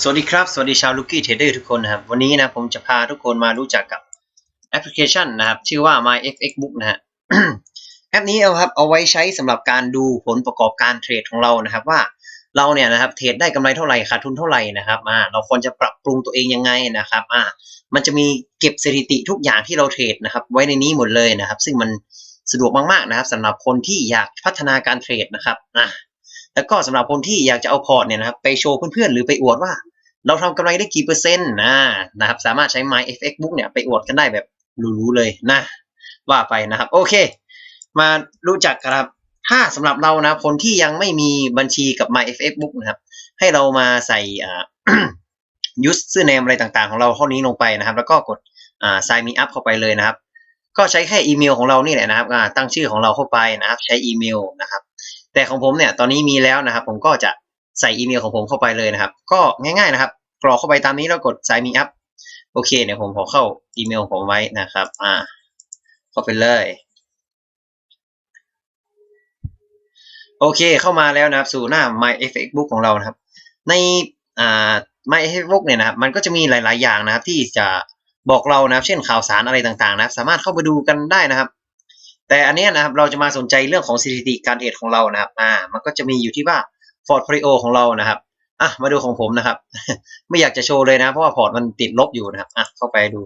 สวัสดีครับ สวัสดีชาวลูกี้เทรดเดอร์ทุกคนนะครับ วันนี้นะผมจะพาทุกคนมารู้จักกับแอปพลิเคชันนะครับ ชื่อว่า MyFXBook นะฮะแอปนี้เอาครับเอาไว้ใช้สำหรับการดูผลประกอบการเทรดของเรานะครับ ว่าเราเนี่ยนะครับเทรดได้กำไรเท่าไหร่ขาดทุนเท่าไหร่นะครับอ่าเราควรจะปรับปรุงตัวเองยังไงนะครับอ่ามันจะมีเก็บสถิติทุกอย่างที่เราเทรดนะครับ ไว้ในนี้หมดเลยนะครับ ซึ่งมันสะดวกมากๆนะครับสำหรับคนที่อยากพัฒนาการเทรดนะครับอ่า แล้วก็สำหรับคนที่อยากจะเอาพอร์ตเนี่ยนะครับไปโชว์เพื่อนๆ หรือไปอวดว่า เราทำกำไรได้กี่เปอร์เซ็นต์นะนะครับ สามารถใช้ MyFX Book เนี่ยไปอวดกันได้แบบรู้ๆเลยนะว่าไปนะครับ โอเค มารู้จักครับถ้าสำหรับเรานะคนที่ยังไม่มีบัญชีกับ MyFX Book นะครับ ให้เรามาใส่อ่า user name อะไรต่างๆ ของเราข้อนี้ลงไปนะครับ แล้วก็กดอ่า sign me up เข้าไปเลยนะครับ ก็ใช้แค่อีเมลของเรานี่แหละนะครับตั้งชื่อของเราเข้าไปนะครับ ใช้อีเมลนะครับ แต่ของผมเนี่ยตอนนี้มีแล้วนะครับ ผมก็จะใส่อีเมลของผมเข้าไปเลยนะครับ ก็ง่ายๆนะครับ กรอกเข้าไปตามนี้แล้วกด sign me up โอเคเดี๋ยผมขอเข้าอีเมลของผมไว้นะครับ อ่า เข้าไปเลย โอเคเข้ามาแล้วนะครับ สู่หน้า MyFX Book ของเรานะครับ ในอ่า MyFX Book เนี่ยนะครับ มันก็จะมีหลาย ๆ อย่างนะครับ ที่จะบอกเรานะครับ เช่นข่าวสารอะไรต่าง ๆ นะครับ สามารถเข้าไปดูกันได้นะครับ แต่อันเนี้ยนะครับเราจะมาสนใจเรื่องของสถิติการเทรดของเรานะครับอ่ามันก็จะมีอยู่ที่ว่าพอร์ตโฟลิโอของเรานะครับอะมาดูของผมนะครับ ไม่อยากจะโชว์เลยนะ เพราะว่าพอร์ตมันติดลบอยู่นะครับอะเข้าไปดู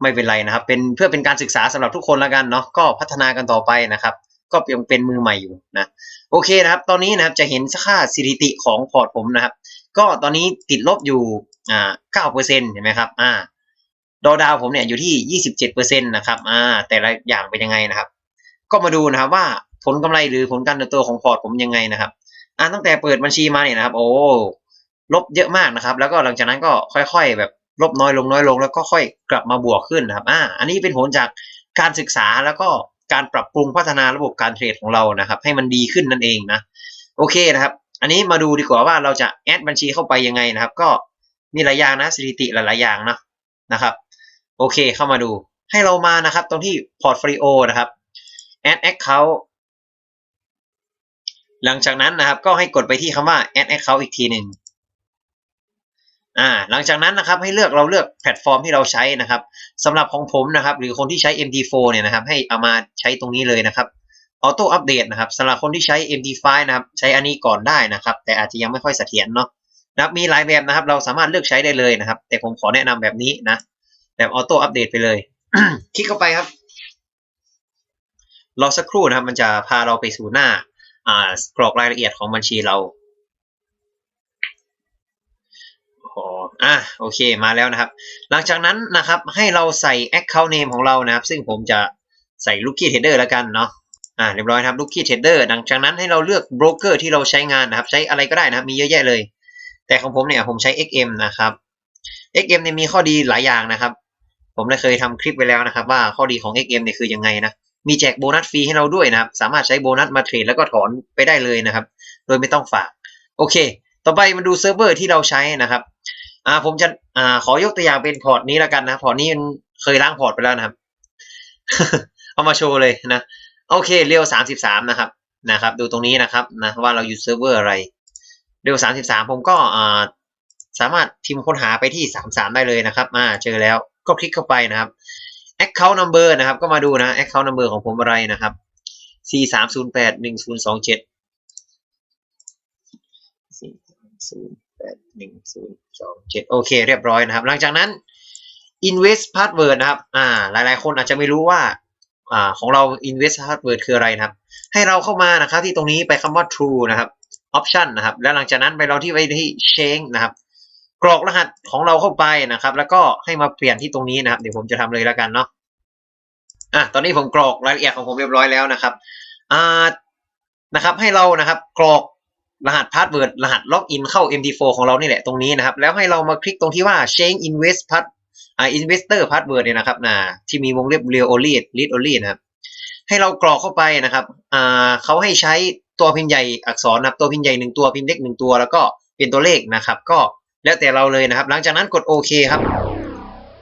ไม่เป็นไรนะครับ เป็นเพื่อเป็นการศึกษาสำหรับทุกคนแล้วกันเนาะก็พัฒนากันต่อไปนะครับ ก็ยังเป็นมือใหม่อยู่นะโอเคนะครับ ตอนนี้นะครับจะเห็นค่าสถิติของพอร์ตผมนะครับ ก็ตอนนี้ติดลบอยู่อ่าเก้าเปอร์เซ็นต์เห็นไหมครับอ่า ดอดาวผมเนี่ยอยู่ที่ยี่สิบเจ็ดเปอร์เซ็นต์นะครับอ่าแต่ละอย่างเป็นยังไงนะครับ ก็มาดูนะครับว่าผลกำไรหรือผลการเติบโตของพอร์ตผมยังไงนะครับอ่าตั้งแต่เปิดบัญชีมาเนี่ยนะครับ โอ้ลบเยอะมากนะครับ แล้วก็หลังจากนั้นก็ค่อย ๆ แบบลบน้อยลงน้อยลง แล้วก็ค่อยกลับมาบวกขึ้นนะครับอ่าอันนี้เป็นผลจากการศึกษาแล้วก็การปรับปรุงพัฒนาระบบการเทรดของเรานะครับ ให้มันดีขึ้นนั่นเองนะโอเคนะครับ อันนี้มาดูดีกว่าว่าเราจะแอดบัญชีเข้าไปยังไงนะครับ ก็มีหลายอย่างนะสถิติหลายๆอย่างนะนะครับ โอเคเข้ามาดู ให้เรามานะครับตรงที่พอร์ตโฟลิโอนะครับ add account หลังจากนั้นนะครับ ก็ให้กดไปที่คำว่า add account อีกทีหนึ่งอ่าหลังจากนั้นนะครับให้เลือกเราเลือกแพลตฟอร์มที่เราใช้นะครับสำหรับของผมนะครับ หรือคนที่ใช้ MT4 เนี่ยนะครับ ให้เอามาใช้ตรงนี้เลยนะครับออโต้อัปเดตนะครับสำหรับคนที่ใช้ MT5 นะครับใช้อันนี้ก่อนได้นะครับ แต่อาจจะยังไม่ค่อยเสถียรเนาะนะครับมีหลายแบบนะครับ เราสามารถเลือกใช้ได้เลยนะครับ แต่ผมขอแนะนำแบบนี้นะ แบบออโต้อัปเดตไปเลย คลิกเข้าไปครับ รอสักครู่นะครับ มันจะพาเราไปสู่หน้า อ่ากรอกรายละเอียดของบัญชีเราอ๋ออะโอเคมาแล้วนะครับ หลังจากนั้นนะครับให้เราใส่ Account Name ของเรานะครับ ซึ่งผมจะใส่ Rookie Trader แล้วกันเนาะอ่าเรียบร้อยนะครับ Rookie Trader หลังจากนั้นให้เราเลือกโบรกเกอร์ที่เราใช้งานนะครับ ใช้อะไรก็ได้นะครับ มีเยอะแยะเลย แต่ของผมเนี่ยผมใช้ XM นะครับ XM เนี่ยมีข้อดีหลายอย่างนะครับ ผมได้เคยทำคลิปไว้แล้วนะครับ ว่าข้อดีของ XM เนี่ยคือยังไงนะ มีแจกโบนัสฟรีให้เราด้วยนะครับ สามารถใช้โบนัสมาเทรดแล้วก็ถอนไปได้เลยนะครับ โดยไม่ต้องฝาก โอเค ต่อไปมาดูเซิร์ฟเวอร์ที่เราใช้นะครับอ่าผมจะอ่าขอยกตัวอย่างเป็นพอร์ตนี้แล้วกันนะพอร์ตนี้เคยล้างพอร์ตไปแล้วนะครับ เอามาโชว์เลยนะ โอเคเรียวสามสิบสามนะครับนะครับ ดูตรงนี้นะครับนะว่าเราอยู่เซิร์ฟเวอร์อะไรเรียวสามสิบสามผมก็อ่าสามารถพิมพ์ค้นหาไปที่สามสามได้เลยนะครับอ่าเจอแล้ว ก็คลิกเข้าไปนะครับ account number นะครับ ก็มาดูนะ account number ของผมอะไรนะครับ c สามศูนย์แปดหนึ่งศูนย์สองเจ็ดสี่ศูนย์แปดหนึ่งศูนย์สองเจ็ดโอเค เรียบร้อยนะครับ หลังจากนั้น invest password นะครับ อ่า หลาย ๆ คนอาจจะไม่รู้ว่าอ่าของเรา invest password คืออะไรนะครับ ให้เราเข้ามานะครับ ที่ตรงนี้ไปคำว่า true นะครับ option นะครับ แล้วหลังจากนั้นไปเราที่ไปที่ change นะครับ กรอกรหัสของเราเข้าไปนะครับ แล้วก็ให้มาเปลี่ยนที่ตรงนี้นะครับ เดี๋ยวผมจะทำเลยแล้วกันเนาะอะตอนนี้ผมกรอกรายละเอียดของผมเรียบร้อยแล้วนะครับอ่านะครับ ให้เรานะครับ กรอกรหัสพาสเวิร์ดรหัสล็อกอินเข้า MT4 ของเรานี่แหละตรงนี้นะครับ แล้วให้เรามาคลิกตรงที่ว่า change invest pass อ่า investor password เนี่ยนะครับนะที่มีวงเล็บ real only read only นะครับ ให้เรากรอกเข้าไปนะครับอ่าเขาให้ใช้ตัวพิมพ์ใหญ่อักษรนะครับ ตัวพิมพ์ใหญ่หนึ่งตัวพิมพ์เล็กหนึ่งตัว แล้วก็เป็นตัวเลขนะครับ ก็ แล้วแต่เราเลยนะครับ หลังจากนั้นกดโอเคครับ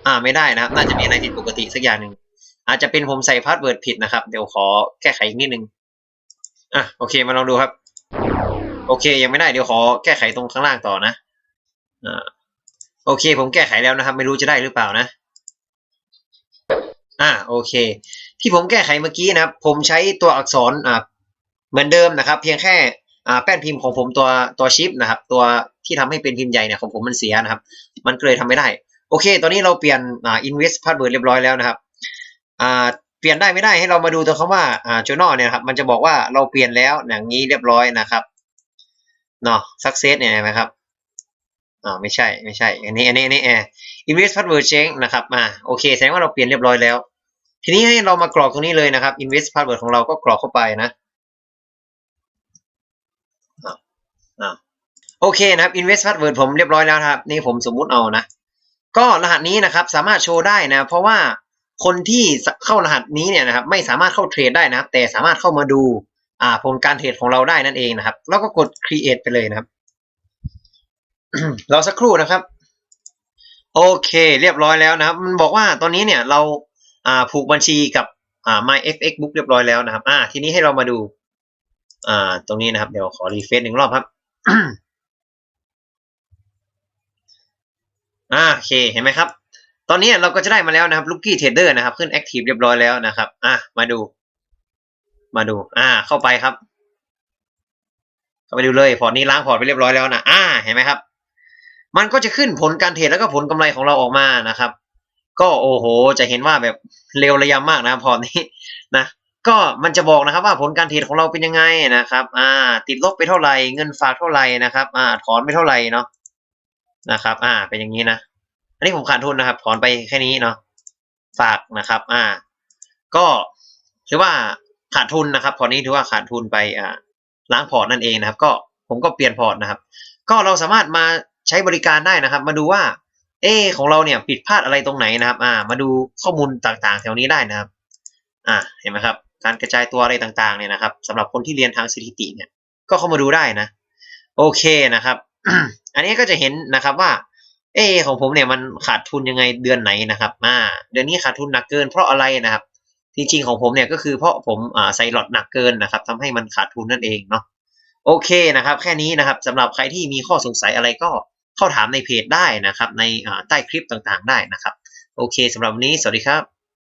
อ่าไม่ได้นะครับ น่าจะมีอะไรผิดปกติสักอย่างหนึ่งอาจจะเป็นผมใส่พาสเวิร์ดผิดนะครับ เดี๋ยวขอแก้ไขอีกนิดนึงอะโอเคมาลองดูครับ โอเคยังไม่ได้เดี๋ยวขอแก้ไขตรงข้างล่างต่อนะอ่าโอเค ผมแก้ไขแล้วนะครับ ไม่รู้จะได้หรือเปล่านะ อ่าโอเค ที่ผมแก้ไขเมื่อกี้นะครับ ผมใช้ตัวอักษรอ่าเหมือนเดิมนะครับ เพียงแค่ แป้นพิมพ์ของผมตัวตัวชิปนะครับ ตัวที่ทำให้เป็นพิมพ์ใหญ่เนี่ยของผมมันเสียนะครับ มันก็เลยทำไม่ได้ โอเค ตอนนี้เราเปลี่ยนอ่า invest password เรียบร้อยแล้วนะครับอ่าเปลี่ยนได้ไม่ได้ให้เรามาดูตัวคำว่าอ่า journal เนี่ยครับมันจะบอกว่าเราเปลี่ยนแล้วอย่างนี้เรียบร้อยนะครับเนาะ success เนี่ยนไหมครับอ่าไม่ใช่ไม่ใช่ อันนี้อันนี้อันนี้แอ invest password change นะครับอ่าโอเค แสดงว่าเราเปลี่ยนเรียบร้อยแล้ว ทีนี้ให้เรามากรอกตรงนี้เลยนะครับ invest password ของเราก็กรอกเข้าไปนะ อ่า โอเคนะครับ invest password ผมเรียบร้อยแล้วครับ นี่ผมสมมุติเอานะ ก็รหัสนี้นะครับสามารถโชว์ได้นะ เพราะว่าคนที่เข้ารหัสนี้เนี่ยนะครับไม่สามารถเข้าเทรดได้นะครับ แต่สามารถเข้ามาดูอ่าผลการเทรดของเราได้นั่นเองนะครับ แล้วก็กด create ไปเลยนะครับรอสักครู่นะครับ โอเค เรียบร้อยแล้วนะครับ มันบอกว่าตอนนี้เนี่ยเราอ่าผูกบัญชีกับอ่า myfx book เรียบร้อยแล้วนะครับ อ่า ทีนี้ให้เรามาดู อ่า ตรงนี้นะครับ เดี๋ยวขอรีเฟซหนึ่งรอบครับ อ่าโอเค เห็นไหมครับ ตอนนี้เราก็จะได้มาแล้วนะครับ Rookie Trader นะครับ ขึ้น Active เรียบร้อยแล้วนะครับ อะมาดู มาดู อ่า เข้าไปครับ เข้าไปดูเลย พอร์ตนี้ล้างพอร์ตไปเรียบร้อยแล้วนะอ่า เห็นไหมครับ มันก็จะขึ้นผลการเทรดแล้วก็ผลกำไรของเราออกมานะครับ ก็โอ้โห จะเห็นว่าแบบเร็วระยำมากนะพอร์ตนี้นะ ก็มันจะบอกนะครับว่าผลการเทรดของเราเป็นยังไงนะครับ อ่า ติดลบไปเท่าไหร่ เงินฝากเท่าไหร่นะครับ อ่า ถอนไปเท่าไหร่เนาะนะครับ อ่า เป็นอย่างนี้นะ อันนี้ผมขาดทุนนะครับ ถอนไปแค่นี้เนาะ ฝากนะครับ อ่า ก็ถือว่าขาดทุนนะครับพอร์ตนี้ถือว่าขาดทุนไป อ่า ล้างพอร์ตนั่นเองนะครับ ก็ผมก็เปลี่ยนพอร์ตนะครับ ก็เราสามารถมาใช้บริการได้นะครับ มาดูว่า เออของเราเนี่ยผิดพลาดอะไรตรงไหนนะครับ อ่า มาดูข้อมูลต่างๆ แถวนี้ได้นะครับ อ่า เห็นไหมครับ การกระจายตัวอะไรต่างๆเนี่ยนะครับสำหรับคนที่เรียนทางสถิติเนี่ยก็เข้ามาดูได้นะ โอเคนะครับ อันนี้ก็จะเห็นนะครับว่าเออของผมเนี่ยมันขาดทุนยังไงเดือนไหนนะครับอ่าเดือนนี้ขาดทุนหนักเกินเพราะอะไรนะครับ จริงๆของผมเนี่ยก็คือเพราะผมอ่าใส่หลอดหนักเกินนะครับทำให้มันขาดทุนนั่นเองเนาะโอเคนะครับ แค่นี้นะครับสำหรับใครที่มีข้อสงสัยอะไรก็เข้าถามในเพจได้นะครับ ในใต้คลิปต่างๆได้นะครับ โอเคสำหรับวันนี้สวัสดีครับ